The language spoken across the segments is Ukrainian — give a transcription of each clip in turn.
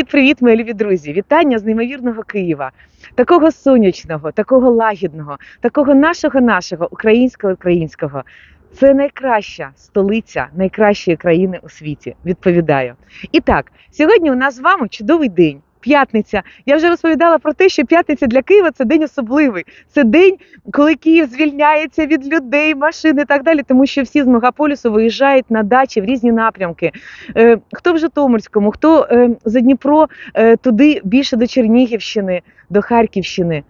Привіт-привіт, мої любі друзі! Вітання з неймовірного Києва, такого сонячного, такого лагідного, такого нашого нашого українського українського. Це найкраща столиця найкращої країни у світі. Відповідаю. І так, сьогодні у нас з вами чудовий день. П'ятниця. Я вже розповідала про те, що п'ятниця для Києва це день особливий. Це день, коли Київ звільняється від людей, машин і так далі, тому що всі з мегаполісу виїжджають на дачі в різні напрямки. Е, хто в Житомирському, хто е, за Дніпро е, туди більше до Чернігівщини, до Харківщини.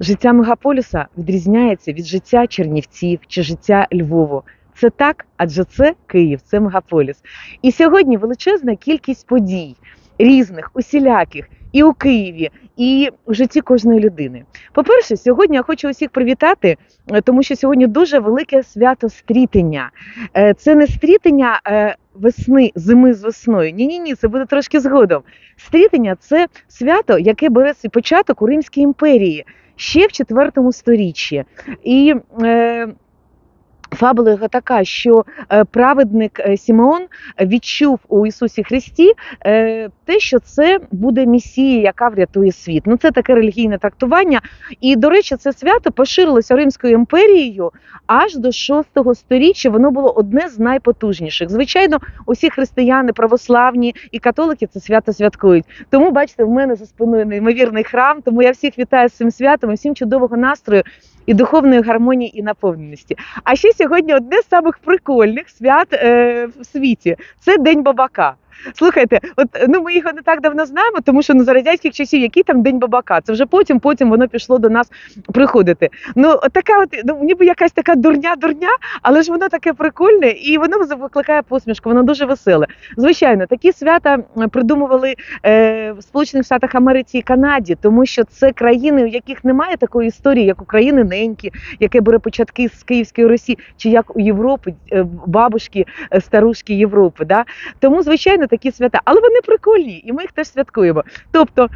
Життя мегаполіса відрізняється від життя Чернівців чи життя Львову. Це так, адже це Київ, це мегаполіс. І сьогодні величезна кількість подій різних, усіляких, і у Києві, і в житті кожної людини. По-перше, сьогодні я хочу усіх привітати, е, тому що сьогодні дуже велике свято стрітення. Е, Це не стрітення е, весни, зими з весною. Ні, ні, ні, це буде трошки згодом. Стрітення це свято, яке бере свій початок у Римській імперії ще в IV сторіччі. І Фабула його така, що е, праведник е, Сімеон відчув у Ісусі Христі е, те, що це буде місія, яка врятує світ. Ну це таке релігійне трактування. І, до речі, це свято поширилося Римською імперією аж до 6 сторіччя. Воно було одне з найпотужніших. Звичайно, усі християни, православні і католики це свято святкують. Тому, бачите, в мене за спиною неймовірний храм. Тому я всіх вітаю з цим святом і всім чудового настрою і духовної гармонії і наповненості. А ще сьогодні одне з самих прикольних свят е, в світі це День Бабака. Слухайте, от ну ми його не так давно знаємо, тому що ну за радянських часів який там день бабака? Це вже потім, потім воно пішло до нас приходити. Ну така, от ну ніби якась така дурня-дурня, але ж воно таке прикольне і воно викликає посмішку. Воно дуже веселе. Звичайно, такі свята придумували е, в Сполучених Штатах Америці і Канаді, тому що це країни, у яких немає такої історії, як України неньки, яке бере початки з Київської Росії, чи як у Європи, е, бабушки, е, старушки Європи. Да? Тому, звичайно, такі свята, але вони прикольні, і ми їх теж святкуємо. Тобто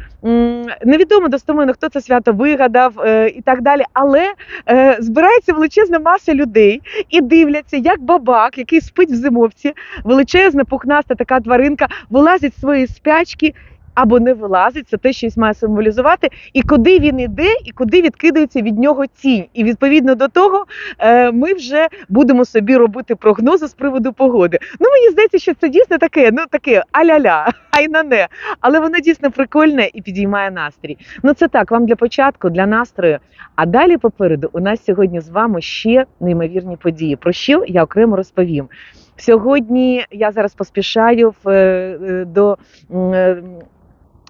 невідомо достоменно, хто це свято вигадав е, і так далі. Але е, збирається величезна маса людей і дивляться, як бабак, який спить в зимовці, величезна пухнаста така тваринка, вилазить з своєї спячки. Або не вилазить, це те, щось має символізувати, і куди він іде, і куди відкидається від нього тінь. І відповідно до того е, ми вже будемо собі робити прогнози з приводу погоди. Ну мені здається, що це дійсно таке, ну таке аля-ля, ай на не. Але воно дійсно прикольне і підіймає настрій. Ну це так, вам для початку, для настрою. А далі попереду у нас сьогодні з вами ще неймовірні події. Про що я окремо розповім. Сьогодні я зараз поспішаю в, е, е, до.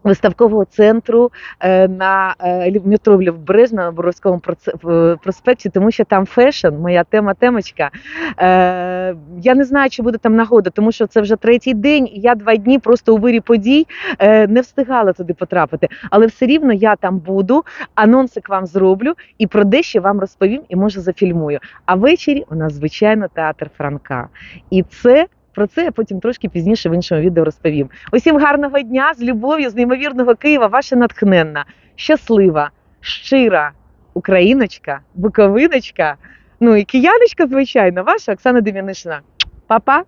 Виставкового центру е, на е, метро Лівбережна на Боровському проспекті, тому що там фешн, моя тема темочка. Е, я не знаю, чи буде там нагода, тому що це вже третій день, і я два дні просто у вирі подій не встигала туди потрапити. Але все рівно я там буду, анонсик вам зроблю і про дещо вам розповім і може зафільмую. А ввечері у нас звичайно театр Франка. І це. Про це я потім трошки пізніше в іншому відео розповім. Усім гарного дня з любов'ю, з неймовірного Києва, ваша натхненна, щаслива, щира україночка, буковиночка, ну і кияночка, звичайно, ваша Оксана Дем'янишина. Па-па!